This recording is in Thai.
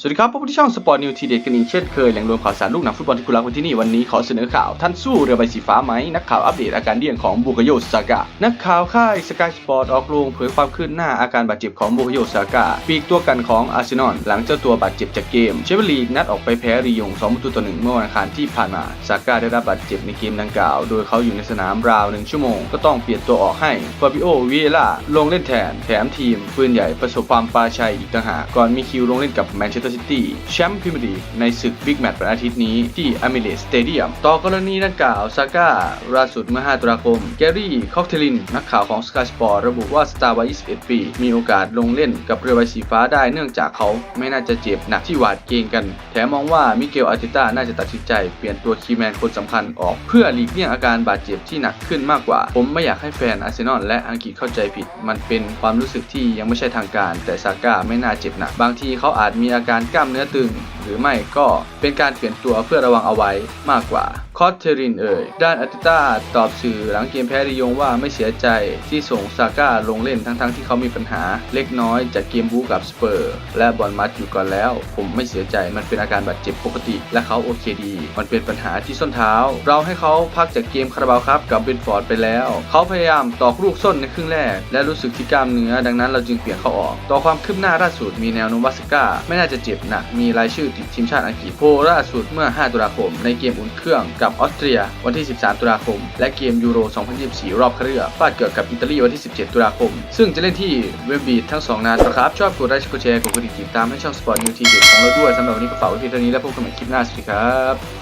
สวัสดีครับพบกันที่ช่องสปอร์ตนิวทีเด็ดกันอีกเช่นเคยแหล่งรวมข่าวสารลูกหนังฟุตบอลที่คุณรักวันที่นี่วันนี้ขอเสนอข่าวท่านสู้เรือใบสีฟ้าไหมนักข่าวอัปเดตอาการเดี่ยงของบุกโยซากะนักข่าวค่ายสกายสปอร์ตออกโรงเผยความคืบหน้าอาการบาดเจ็บของบุกโยซากะปีกตัวกันของอาร์เซนอลหลังเจ้าตัวบาดเจ็บจากเกมเชฟเวอร์ลีกนัดออกไปแพ้รียง2ประตูต่อหนึ่งเมื่อวันอังคารที่ผ่านมาซากะได้รับบาดเจ็บในเกมดังกล่าว โดยเขาอยู่ในสนามราวหนึ่งชั่วโมง ก็ต้องเปลี่ยนตัวออกให้ฟาบิโอวิเอล่าลงเล่นแทนแถมทีมปืนใหญ่ประสบความปราชัยอีกต่างหากก่อนมีคิวลงเล่นกับแมนเชสเตอร์ซิตี้แชมป์พรีเมียร์ลีกในศึกบิ๊กแมตช์วันอาทิตย์นี้ที่อเมเรสสเตเดียมต่อกรณีดังกล่าวซาก้าล่าสุดเมื่อ 5 ตุลาคม แกรี่คอกเทลิน นักข่าวของ Sky Sport ระบุว่าสตาร์วัย 21 ปี มีโอกาสลงเล่นกับเรือใบสีฟ้าได้เนื่องจากเขาไม่น่าจะเจ็บหนักที่หวาดเกรงกัน แถมมองว่ามิเกลอาร์เตต้าน่าจะตัดสินใจเปลี่ยนตัวคีแมนคนสำคัญออก เพื่อหลีกเลี่ยงอาการบาดเจ็บที่หนักขึ้นมากกว่า ผมไม่อยากให้แฟนอาร์เซนอลและอังกฤษเข้าใจผิด มันเป็นความรู้สึกที่ยังไม่ใช่ทางการ แต่ซาก้าไม่น่าเจ็บหนักบางทีเขาอาจมีอาการกล้ามเนื้อตึง หรือไม่ก็เป็นการเปลี่ยนตัวเพื่อระวังเอาไว้มากกว่า คอสเทรินเอ่ย ด้านอาร์เตต้าตอบสื่อหลังเกมแพ้ดิยงว่าไม่เสียใจที่ส่งซาก้าลงเล่นทั้งๆที่เขามีปัญหาเล็กน้อยจากเกมบูกับสเปอร์ และบอลมัดอยู่ก่อนแล้ว ผมไม่เสียใจมันเป็นอาการบาดเจ็บปกติ และเขาโอเคดี มันเป็นปัญหาที่ส้นเท้า เราให้เขาพักจากเกมคาราบาวครับกับเบนฟอร์ดไปแล้ว เขาพยายามตอกลูกส้นในครึ่งแรก และรู้สึกที่กล้ามเนื้อดังนั้นเราจึงเปลี่ยนเขาออก ต่อความคืบหน้าล่าสุดมีแนวโนมว่าสก้าไม่น่าจะเจ็บหนักมีรายชื่อติดทีมชาติอังกฤษโพล่าสุดเมื่อ 5 ตุลาคมในเกมอุ่นเครื่องกับออสเตรียวันที่ 13 ตุลาคม และเกมยูโร 2024 รอบคัดเลือกฟาดเกิดกับอิตาลีวันที่ 17 ตุลาคม ซึ่งจะเล่นที่เวมบีดทั้ง 2 นัดนะครับ ชอบกดไลค์กดแชร์กดกระดิ่งติดตามให้ช่องสปอร์ตนิวทีเด็ดของเราด้วยสำหรับวันนี้ก็ฝากไว้เพียงเท่านี้แล้วพบกันใหม่คลิปหน้าสวัสดีครับ